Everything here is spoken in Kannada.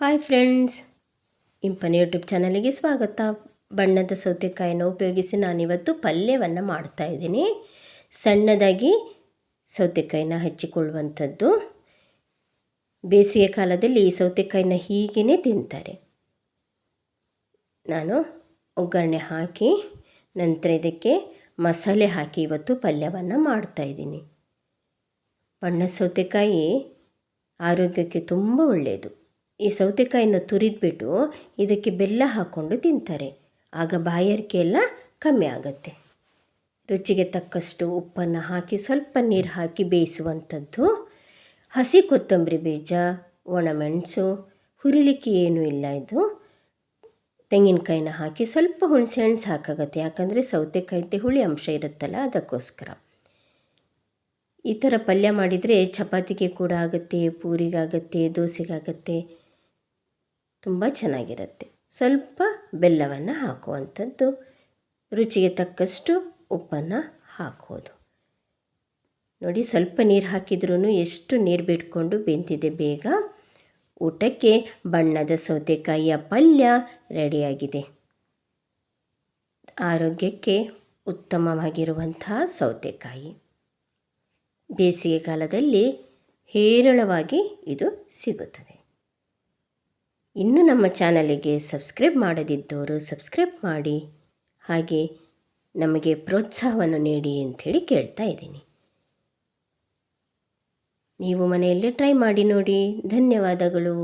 Hi friends. ಇಂಪನ್ ಯೂಟ್ಯೂಬ್ ಚಾನಲಿಗೆ ಸ್ವಾಗತ. ಬಣ್ಣದ ಸೌತೆಕಾಯಿನ ಉಪಯೋಗಿಸಿ ನಾನಿವತ್ತು ಪಲ್ಯವನ್ನು ಮಾಡ್ತಾಯಿದ್ದೀನಿ ಸಣ್ಣದಾಗಿ ಸೌತೆಕಾಯಿನ ಹಚ್ಚಿಕೊಳ್ಳುವಂಥದ್ದು. ಬೇಸಿಗೆ ಕಾಲದಲ್ಲಿ ಈ ಸೌತೆಕಾಯಿನ ಹೀಗೇ ತಿಂತಾರೆ. ನಾನು ಒಗ್ಗರಣೆ ಹಾಕಿ, ನಂತರ ಇದಕ್ಕೆ ಮಸಾಲೆ ಹಾಕಿ ಇವತ್ತು ಪಲ್ಯವನ್ನು ಮಾಡ್ತಾಯಿದ್ದೀನಿ ಬಣ್ಣ ಸೌತೆಕಾಯಿ ಆರೋಗ್ಯಕ್ಕೆ ತುಂಬ ಒಳ್ಳೆಯದು. ಈ ಸೌತೆಕಾಯಿನ ತುರಿದ್ಬಿಟ್ಟು ಇದಕ್ಕೆ ಬೆಲ್ಲ ಹಾಕ್ಕೊಂಡು ತಿಂತಾರೆ. ಆಗ ಬಾಯಾರಿಕೆ ಕಮ್ಮಿ ಆಗುತ್ತೆ. ರುಚಿಗೆ ತಕ್ಕಷ್ಟು ಉಪ್ಪನ್ನು ಹಾಕಿ ಸ್ವಲ್ಪ ನೀರು ಹಾಕಿ ಬೇಯಿಸುವಂಥದ್ದು. ಹಸಿ ಕೊತ್ತಂಬರಿ ಬೀಜ, ಒಣಮೆಣಸು, ಹುರಿಲಿಕ್ಕೆ ಏನೂ ಇಲ್ಲ ಇದು. ತೆಂಗಿನಕಾಯಿನ ಹಾಕಿ ಸ್ವಲ್ಪ ಹುಣಸೆ ಹಣ್ಸು ಸಾಕಾಗತ್ತೆ. ಯಾಕಂದರೆ ಸೌತೆಕಾಯಿ ಹುಳಿ ಅಂಶ ಇರುತ್ತಲ್ಲ, ಅದಕ್ಕೋಸ್ಕರ. ಈ ಥರ ಪಲ್ಯ ಮಾಡಿದರೆ ಚಪಾತಿಗೆ ಕೂಡ ಆಗುತ್ತೆ, ಪೂರಿಗಾಗತ್ತೆ, ದೋಸೆಗಾಗತ್ತೆ. ತುಂಬ ಚೆನ್ನಾಗಿರುತ್ತೆ. ಸ್ವಲ್ಪ ಬೆಲ್ಲವನ್ನು ಹಾಕುವಂಥದ್ದು. ರುಚಿಗೆ ತಕ್ಕಷ್ಟು ಉಪ್ಪನ್ನು ಹಾಕೋದು ನೋಡಿ, ಸ್ವಲ್ಪ ನೀರು ಹಾಕಿದ್ರೂ ಎಷ್ಟು ನೀರು ಬಿಟ್ಕೊಂಡು ಬೆಂದಿದೆ ಬೇಗ. ಊಟಕ್ಕೆ ಬಣ್ಣದ ಸೌತೆಕಾಯಿಯ ಪಲ್ಯ ರೆಡಿಯಾಗಿದೆ. ಆರೋಗ್ಯಕ್ಕೆ ಉತ್ತಮವಾಗಿರುವಂತಹ ಸೌತೆಕಾಯಿ. ಬೇಸಿಗೆ ಕಾಲದಲ್ಲಿ ಹೇರಳವಾಗಿ ಇದು ಸಿಗುತ್ತದೆ. ಇನ್ನು ನಮ್ಮ ಚಾನಲಿಗೆ ಸಬ್ಸ್ಕ್ರೈಬ್ ಮಾಡದಿದ್ದವರು ಸಬ್ಸ್ಕ್ರೈಬ್ ಮಾಡಿ. ಹಾಗೆ ನಮಗೆ ಪ್ರೋತ್ಸಾಹವನ್ನು ನೀಡಿ ಅಂಥೇಳಿ ಕೇಳ್ತಾ ಇದ್ದೀನಿ. ನೀವು ಮನೆಯಲ್ಲೇ ಟ್ರೈ ಮಾಡಿ ನೋಡಿ. ಧನ್ಯವಾದಗಳು.